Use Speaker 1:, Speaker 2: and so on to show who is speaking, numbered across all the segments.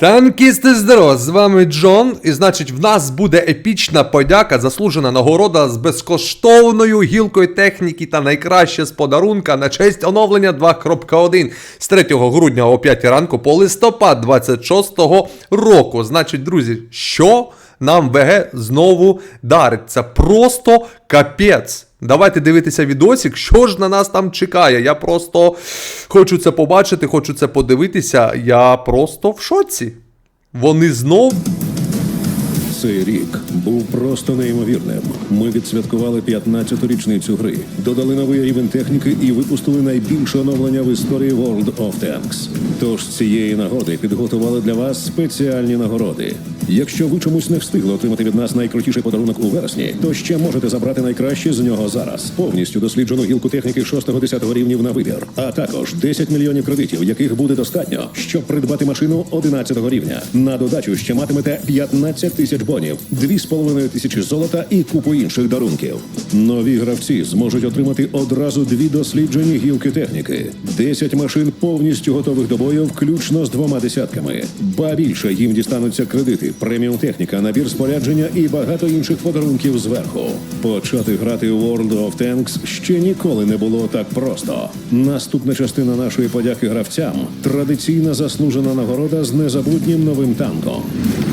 Speaker 1: Танкісти здорово, з вами Джон. І значить, в нас буде епічна подяка, заслужена нагорода з безкоштовною гілкою техніки та найкраще з подарунка на честь оновлення 2.1 з 3 грудня о 5 ранку по листопад 26 року. Значить, друзі, що нам ВГ знову дарить? Це просто капець. Давайте дивитися відосик, що ж на нас там чекає. Я просто хочу це побачити, хочу це подивитися. Я просто в шоці. Вони знов.
Speaker 2: Цей рік був просто неймовірним. Ми відсвяткували 15-ту річницю гри, додали новий рівень техніки і випустили найбільше оновлення в історії World of Tanks. Тож з цієї нагоди підготували для вас спеціальні нагороди. Якщо ви чомусь не встигли отримати від нас найкрутіший подарунок у вересні, то ще можете забрати найкраще з нього зараз. Повністю досліджену гілку техніки 6-10 рівнів на вибір, а також 10 мільйонів кредитів, яких буде достатньо, щоб придбати машину 11 рівня. На додачу ще матимете 15 тисяч бонів, 2,5 тисячі золота і купу інших дарунків. Нові гравці зможуть отримати одразу дві досліджені гілки техніки, 10 машин повністю готових до бою, включно з двома десятками. Ба більше їм дістануться кредити, преміум техніка, набір спорядження і багато інших подарунків зверху. Почати грати у World of Tanks ще ніколи не було так просто. Наступна частина нашої подяки гравцям традиційна заслужена нагорода з незабутнім новим танком.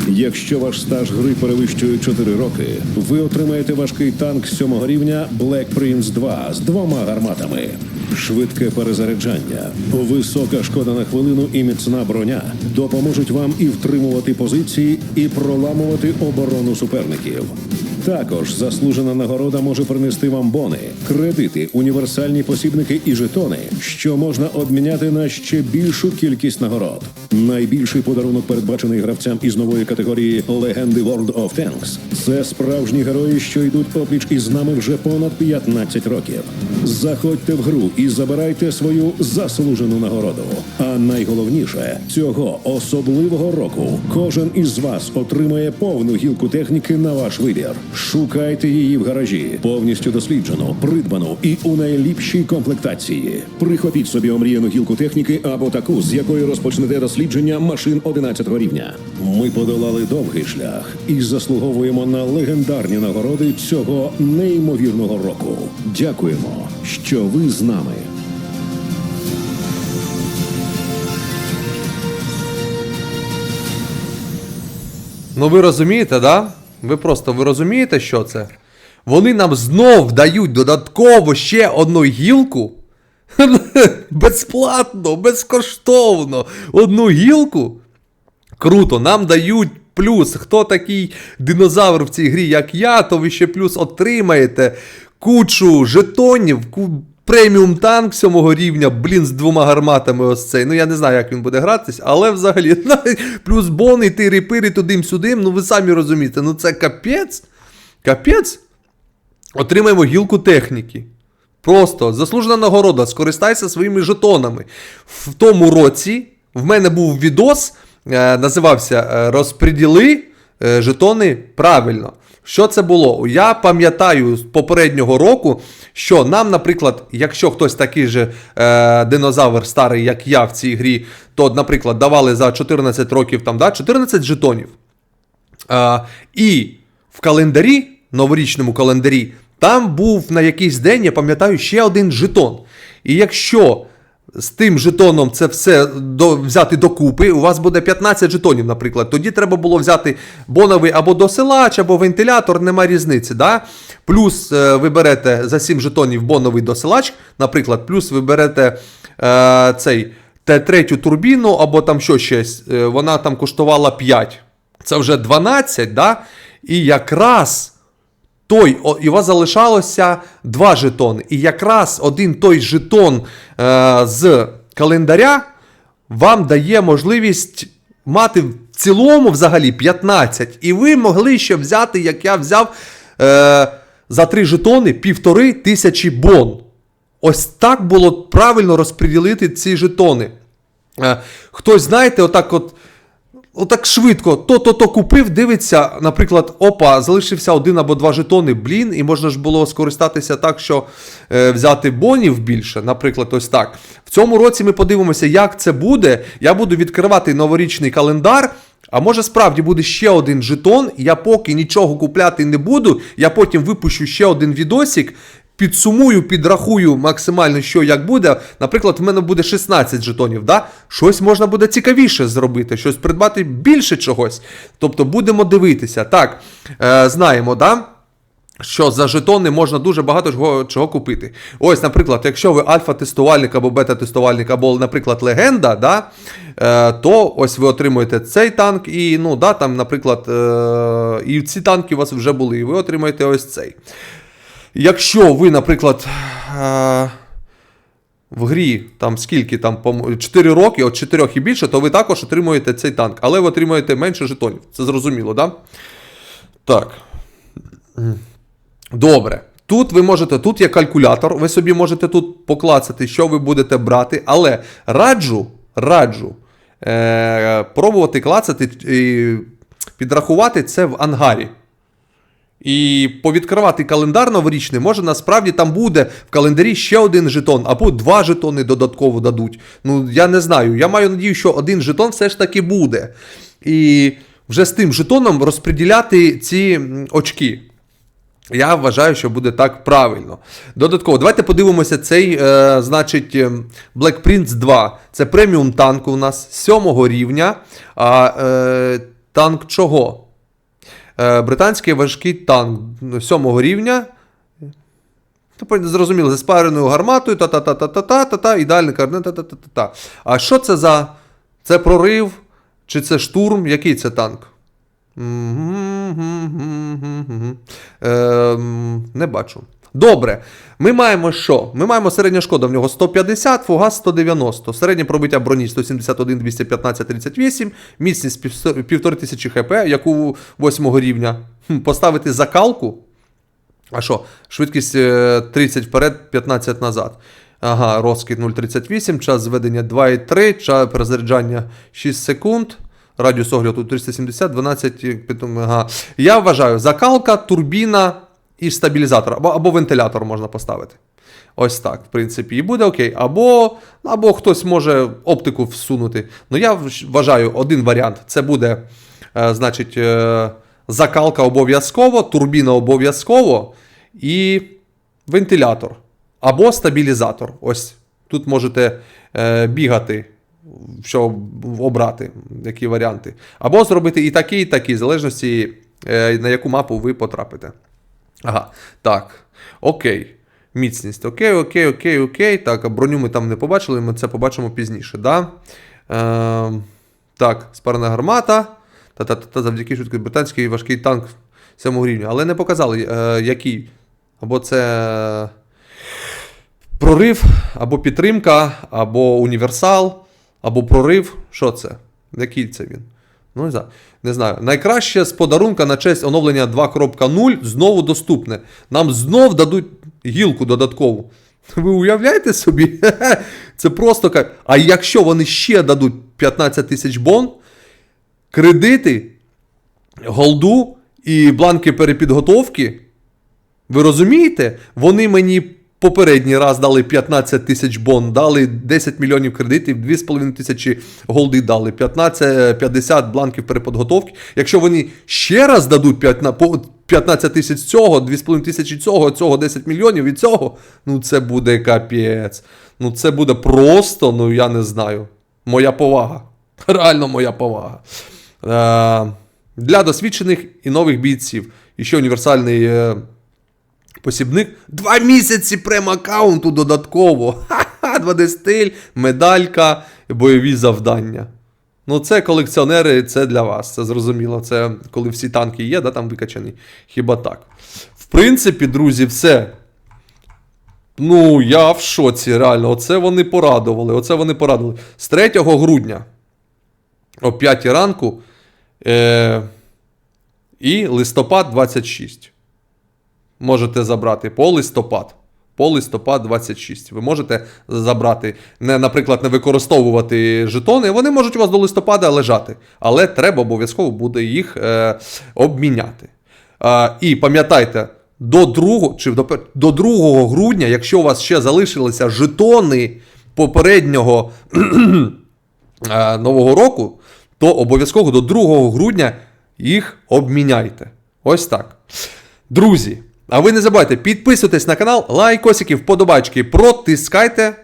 Speaker 2: Якщо ваш стаж гри перевищує 4 роки, ви отримаєте важкий танк 7 рівня Black Prince 2 з двома гарматами. Швидке перезаряджання, висока шкода на хвилину і міцна броня допоможуть вам і втримувати позиції, і проламувати оборону суперників. Також заслужена нагорода може принести вам бони, кредити, універсальні посібники і жетони, що можна обміняти на ще більшу кількість нагород. Найбільший подарунок передбачений гравцям із нової категорії Легенди World of Tanks. Це справжні герої, що йдуть опліч із нами вже понад 15 років. Заходьте в гру і забирайте свою заслужену нагороду. Найголовніше цього особливого року кожен із вас отримає повну гілку техніки на ваш вибір. Шукайте її в гаражі, повністю досліджену, придбану і у найліпшій комплектації. Прихопіть собі омріяну гілку техніки або таку, з якої розпочнете дослідження машин 11 рівня. Ми подолали довгий шлях і заслуговуємо на легендарні нагороди цього неймовірного року. Дякуємо, що ви з нами.
Speaker 1: Ну ви розумієте, да? Ви просто ви розумієте, що це? Вони нам знов дають додатково ще одну гілку. Безплатно, безкоштовно. Одну гілку. Круто, нам дають плюс. Хто такий динозавр в цій грі, як я, то ви ще плюс отримаєте кучу жетонів. Преміум танк сьомого рівня, блін, з двома гарматами ось цей. Ну я не знаю, як він буде гратись, але взагалі плюс бони, тири пири тудим-сюдим. Ну ви самі розумієте, ну це капець. Капець. Отримаємо гілку техніки. Просто заслужена нагорода, скористайся своїми жетонами. В тому році в мене був відос, е, називався е, Розподіли е, жетони правильно. Що це було? Я пам'ятаю з попереднього року, що нам, наприклад, якщо хтось такий же е, динозавр старий, як я в цій грі, то, наприклад, давали за 14 років там, да, 14 жетонів. Е, і в календарі, новорічному календарі, там був на якийсь день, я пам'ятаю, ще один жетон. І якщо з тим жетоном це все до, взяти докупи, у вас буде 15 жетонів, наприклад. Тоді треба було взяти боновий або досилач, або вентилятор, нема різниці. Да? Плюс е, ви берете за 7 жетонів боновий досилач, наприклад, плюс ви берете е, цей Т3 турбіну, або там що щось, е, вона там коштувала 5. Це вже 12, да? і якраз той, і у вас залишалося два жетони. І якраз один той жетон е, з календаря вам дає можливість мати в цілому взагалі 15. І ви могли ще взяти, як я взяв, е, за три жетони півтори тисячі бон. Ось так було правильно розподілити ці жетони. Е, хтось, знаєте, отак от Отак швидко, то-то-то купив, дивиться, наприклад, опа, залишився один або два жетони, блін, і можна ж було скористатися так, що е, взяти бонів більше, наприклад, ось так. В цьому році ми подивимося, як це буде. Я буду відкривати новорічний календар. А може справді буде ще один жетон, я поки нічого купляти не буду, я потім випущу ще один відосик, підсумую, підрахую максимально, що як буде. Наприклад, в мене буде 16 жетонів, да? щось можна буде цікавіше зробити, щось придбати більше чогось. Тобто будемо дивитися. Так, е, знаємо, да? що за жетони можна дуже багато чого, чого купити. Ось, наприклад, якщо ви альфа-тестувальник або бета-тестувальник, або, наприклад, легенда, да, е, то ось ви отримуєте цей танк, і, ну, да, там, наприклад, е, і ці танки у вас вже були, і ви отримаєте ось цей. Якщо ви, наприклад. Е, в грі там скільки там 4 роки, от 4 і більше, то ви також отримуєте цей танк, але ви отримуєте менше жетонів. Це зрозуміло, да? Так. Добре. Тут ви можете, тут є калькулятор, ви собі можете тут поклацати, що ви будете брати, але раджу, раджу е, пробувати клацати і підрахувати це в ангарі. І повідкривати календар новорічний, може насправді там буде в календарі ще один жетон, або два жетони додатково дадуть. Ну, я не знаю. Я маю надію, що один жетон все ж таки буде. І вже з тим жетоном розподіляти ці очки. Я вважаю, що буде так правильно. Додатково, давайте подивимося цей, е, значить, е, Black Prince 2. Це преміум танк у нас 7 рівня. А е, танк чого? Е, британський важкий танк 7 рівня. Тобто, зрозуміло, зі спареною гарматою, та-та-та-та-та-та-та, ідеальний координат, та-та-та-та-та. А що це за. Це прорив? Чи це штурм? Який це танк? Не бачу. Добре. Ми маємо що? Ми маємо середня шкода в нього 150, фугас 190, середнє пробиття броні 171, 215, 38, міцність 1500 хп, як у 8 рівня. Поставити закалку. А що? Швидкість е, 30 вперед, 15 назад. Ага, розкид 0,38, час зведення 2,3, час перезаряджання 6 секунд. Радіус огляду 370, 12. питом- Ага. Я вважаю, закалка, турбіна і стабілізатор. Або, або вентилятор можна поставити. Ось так, в принципі, і буде окей. Або, або хтось може оптику всунути. Ну, я вважаю, один варіант це буде, е, значить, е, закалка обов'язково, турбіна обов'язково і вентилятор. Або стабілізатор. Ось тут можете е, бігати, що обрати, які варіанти. Або зробити і такий, і такий, в залежності, е, на яку мапу ви потрапите. Ага, так. Окей. Міцність. Окей, окей, окей, окей. Так, а броню ми там не побачили, ми це побачимо пізніше. Да? Е, так, спарена гармата. Та-та-та, завдяки швидкий британський важкий танк 7 рівня. Але не показали, е, який. Або це прорив, або підтримка, або універсал, або прорив. Що це? Який це він? Ну, не знаю. Не знаю. Найкраще з подарунка на честь оновлення 2.0 знову доступне. Нам знов дадуть гілку додаткову. Ви уявляєте собі? Це просто як. А якщо вони ще дадуть 15 тисяч бон, кредити, голду і бланки перепідготовки, ви розумієте? Вони мені попередній раз дали 15 тисяч бон, дали 10 мільйонів кредитів, 2,5 тисячі голди дали, 15, 50 бланків переподготовки. Якщо вони ще раз дадуть 15 тисяч цього, 2,5 тисячі цього, цього 10 мільйонів і цього, ну це буде капець. Ну це буде просто, ну я не знаю. Моя повага. Реально моя повага. Е, для досвідчених і нових бійців. І ще універсальний. Посібник. Два місяці прем-аккаунту додатково. Ха-ха, 2D стиль, медалька, бойові завдання. Ну, це колекціонери, це для вас, це зрозуміло. Це коли всі танки є, да, там викачані. Хіба так. В принципі, друзі, все. Ну, я в шоці, реально. Оце вони порадували. Оце вони порадували. З 3 грудня о 5 ранку е- і листопад 26 можете забрати по листопад. по листопад 26. Ви можете забрати, не, наприклад, не використовувати жетони. Вони можуть у вас до листопада лежати, але треба обов'язково буде їх е, обміняти. А, і пам'ятайте, до 2, чи до, до 2 грудня, якщо у вас ще залишилися жетони попереднього е, Нового року, то обов'язково до 2 грудня їх обміняйте. Ось так. Друзі, а ви не забувайте, підписуйтесь на канал, лайкосики, вподобачки, протискайте.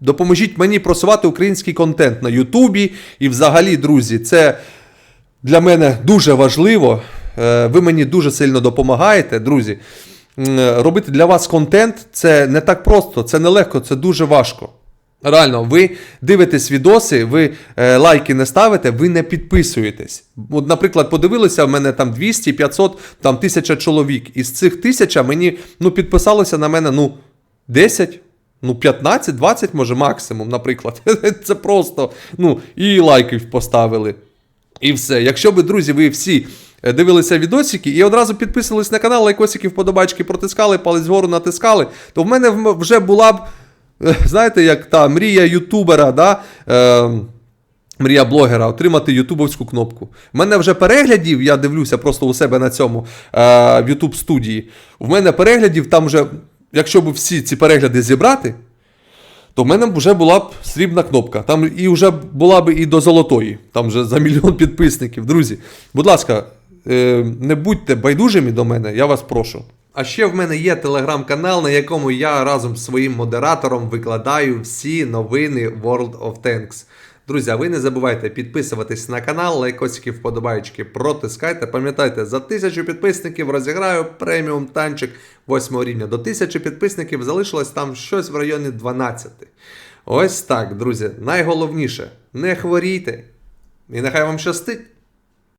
Speaker 1: Допоможіть мені просувати український контент на Ютубі. І взагалі, друзі, це для мене дуже важливо. Е, Ви мені дуже сильно допомагаєте, друзі. Е, Робити для вас контент це не так просто, це не легко, це дуже важко. Реально, ви дивитесь відоси, ви е, лайки не ставите, ви не підписуєтесь. От, наприклад, подивилися, в мене там 200, 500, там 1000 чоловік. Із цих 1000 мені ну, підписалося на мене ну, 10, ну 15, 20, може, максимум, наприклад. Це просто, ну, і лайків поставили. І все. Якщо би, друзі, ви всі е, дивилися відосики і одразу підписувались на канал, лайкосики, вподобачки протискали, палець вгору натискали, то в мене вже була б, знаєте, як та мрія ютубера, да? Е, мрія блогера отримати ютубовську кнопку. У мене вже переглядів, я дивлюся просто у себе на цьому е, в YouTube студії. У мене переглядів там вже, якщо б всі ці перегляди зібрати, то в мене вже була б срібна кнопка. Там і вже була б і до золотої. Там вже за мільйон підписників. Друзі, будь ласка, е, не будьте байдужими до мене, я вас прошу. А ще в мене є телеграм-канал, на якому я разом з своїм модератором викладаю всі новини World of Tanks. Друзі, ви не забувайте підписуватись на канал, лайкосики, вподобайки, протискайте. Пам'ятайте, за тисячу підписників розіграю преміум танчик 8 рівня. До тисячі підписників залишилось там щось в районі 12. Ось так, друзі. Найголовніше, не хворійте. І нехай вам щастить.